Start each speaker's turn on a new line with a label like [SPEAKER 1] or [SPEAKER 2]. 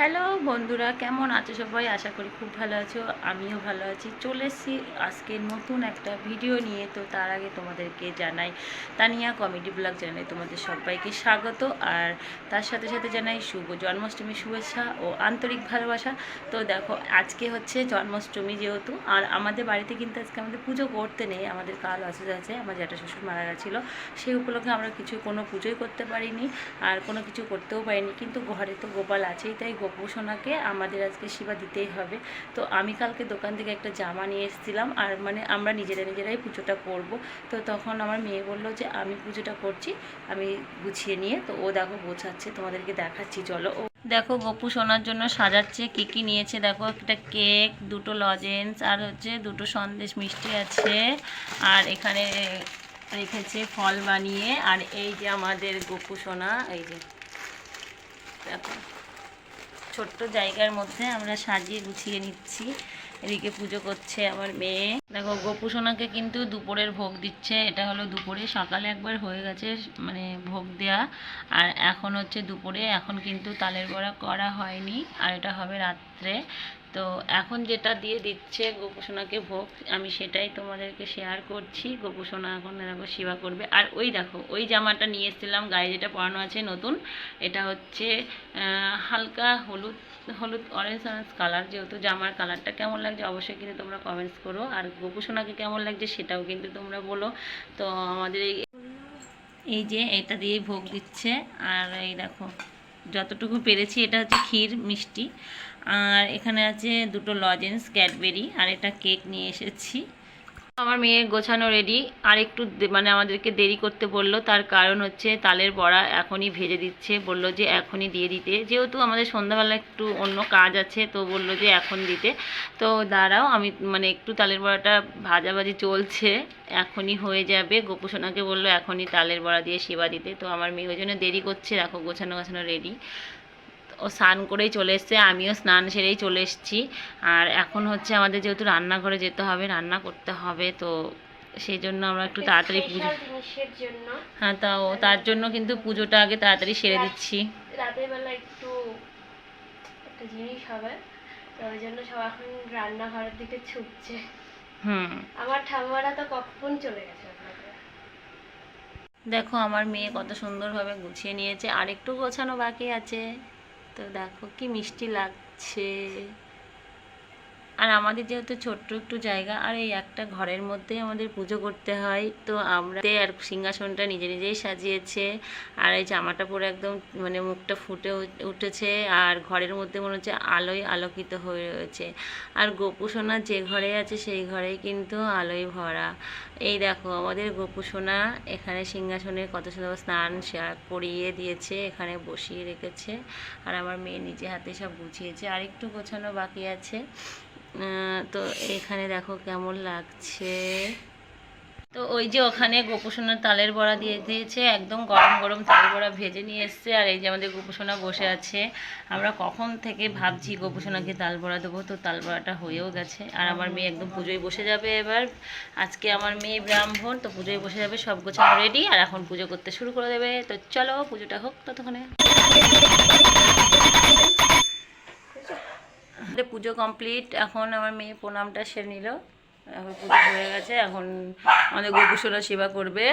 [SPEAKER 1] Hello বন্ধুরা, কেমন আছো সবাই? আশা করি খুব ভালো আছো, আমিও ভালো আছি। চলে এসেছি আজকে নতুন একটা ভিডিও নিয়ে, তো তার আগে তোমাদেরকে জানাই, তানিয়া কমেডি ব্লগ জানাই তোমাদের সবাইকে স্বাগত। আর তার সাথে সাথে জানাই শুভ জন্মাষ্টমীর শুভেচ্ছা ও আন্তরিক ভালোবাসা। তো দেখো, আজকে হচ্ছে জন্মাষ্টমী যেহেতু, আর আমাদের বাড়িতে কিন্তু আজকে আমাদের পুজো করতে নেই, আমাদের কাল অসুখ আছে আমার জ্যাঠা শ্বশুর মারা গেছিল, সেই উপলক্ষে আমরা কিছু কোনো পুজোই করতে পারিনি, আর কোনো কিছু করতেও পারিনি, কিন্তু ঘরে তো গোপাল আছেই, তাই গোপোষণাকে আমাদের আজকে সেবা দিতেই হবে। তো আমি কালকে দোকান থেকে একটা জামা নিয়ে এসেছিলাম, আর মানে আমরা নিজেরা নিজেরাই পুজোটা করব। তো তখন আমার মেয়ে বলল যে, আমি পুজোটা করছি, আমি গুছিয়ে নিয়ে। তো ও দেখো গোছাচ্ছে, তোমাদেরকে দেখাচ্ছি, চলো। ও দেখো গপু সোনার জন্য সাজাচ্ছে, কি কি নিয়েছে দেখো, একটা কেক, দুটো লজেন্স, আর হচ্ছে দুটো সন্দেশ মিষ্টি আছে। আর এখানে রেখেছে ফল বানিয়ে, আর এই যে আমাদের গপু সোনা, এই যে দেখো। ছোট্ট জায়গার মধ্যে আমরা সাজিয়ে গুছিয়ে নিচ্ছি। এদিকে পুজো করছে আমার মেয়ে। দেখো গোপু সোনাকে কিন্তু দুপুরের ভোগ দিচ্ছে। এটা হলো দুপুরে। সকালে একবার হয়ে গেছে মানে ভোগ দেয়া। আর এখন হচ্ছে দুপুরে। এখন কিন্তু তালের বড়া করা হয়নি। আর এটা হবে রাত্রে। তো এখন যেটা দিয়ে দিচ্ছে গোপুসোনাকে ভোগ, আমি সেটাই তোমাদেরকে শেয়ার করছি। গোপুসোনা এখন দেখো সেবা করবে। আর ওই দেখো, ওই জামাটা নিয়ে এসেছিলাম। গায়ে যেটা পরানো আছে নতুন, এটা হচ্ছে হালকা হলুদ হলুদ অরেঞ্জ অরেঞ্জ কালার যেহেতু জামার কালারটা কেমন লাগছে অবশ্যই কিন্তু তোমরা কমেন্টস করো। আর গোপুসোনাকে কেমন লাগছে সেটাও কিন্তু তোমরা বলো। তো আমাদের এই এই যে এটা দিয়ে ভোগ দিচ্ছে। আর এই দেখো, যতটুকু পেরেছি এটা হচ্ছে ক্ষীর মিষ্টি। আর এখানে আছে দুটো লজেন্স ক্যাডবেরি, আর এটা কেক নিয়ে এসেছি। আমার মেয়ের গোছানো রেডি আর একটু মানে আমাদেরকে দেরি করতে বলল, তার কারণ হচ্ছে তালের বড়া এখনই ভেজে দিচ্ছে। বলল যে এখনই দিয়ে দিতে। যেহেতু আমাদের সন্ধ্যাবেলা একটু অন্য কাজ আছে, তো বলল যে এখন দিতে। তো দাঁড়াও, আমি মানে একটু তালের বড়াটা ভাজাভাজি চলছে, এখনই হয়ে যাবে। গোপুসোনাকে বলল এখনই তালের বড়া দিয়ে সেবা দিতে। তো আমার মেয়ে ওই জন্য দেরি করছে, দেখো গোছানো গোছানো রেডি ও স্নান করেই চলে এসছে আমিও স্নান সেরেই চলে এসেছি। আর এখন হচ্ছে আমাদের যেহেতু রান্নাঘরে যেতে হবে রান্না করতে হবে তো সেই জন্য আমরা একটু তাড়াতাড়ি পুজো
[SPEAKER 2] জন্য।
[SPEAKER 1] হ্যাঁ তাও তার জন্য কিন্তু পুজোটা আগে তাড়াতাড়ি সেরে দিচ্ছি।
[SPEAKER 2] রাতের বেলা একটু একটা জিনিস হবে তো ওই জন্য সব এখন রান্নাঘরের দিকে ছুটছে।
[SPEAKER 1] হুম।
[SPEAKER 2] আমার ঠাম্মারা তো কখন চলে গেছে
[SPEAKER 1] দেখো আমার মেয়ে কত সুন্দরভাবে গুছিয়ে নিয়েছে আর একটু গোছানো বাকি আছে। তো দেখো কি মিষ্টি লাগছে। আর আমাদের যেহেতু ছোট্ট একটু জায়গা, আর এই একটা ঘরের মধ্যেই আমাদের পুজো করতে হয়। তো আমরা আর সিংহাসনটা নিজে নিজেই সাজিয়েছে, আর এই জামাটা পরে একদম মানে মুখটা ফুটে উঠেছে, আর ঘরের মধ্যে মনে হচ্ছে আলোয় আলোকিত হয়ে রয়েছে। আর গোপুসোনা যে ঘরে আছে সেই ঘরেই কিন্তু আলোয় ভরা। এই দেখো আমাদের গোপুসোনা এখানে সিংহাসনে কত সুন্দর স্নান করিয়ে দিয়েছে, এখানে বসিয়ে রেখেছে। আর আমার মেয়ে নিজে হাতে সব গুছিয়েছে। আর একটু গোছানো বাকি আছে। তো এখানে দেখো কেমন লাগছে। তো ওই যে ওখানে গোপুসোনার তালের বড়া দিয়ে দিয়েছে, একদম গরম গরম তালের বড়া ভেজে নিয়ে এসছে, আর এই যে আমাদের গোপুসোনা বসে আছে। আমরা কখন থেকে ভাবছি গোপুসোনাকে তাল বড়া দেবো, তো তাল বড়াটা হয়েও গেছে। আর আমার মেয়ে একদম পুজোয় বসে যাবে এবার। আজকে আমার মেয়ে ব্রাহ্মণ, তো পুজোয় বসে যাবে, সব গোছানো রেডি আর এখন পুজো করতে শুরু করে দেবে। তো চলো পুজোটা হোক ততক্ষণে। পুজো কমপ্লিট এখন আমার মেয়ে প্রণামটা সেরে নিল। এখন পুজো হয়ে গেছে, এখন আমাদের গোপুসোনা সেবা করবে।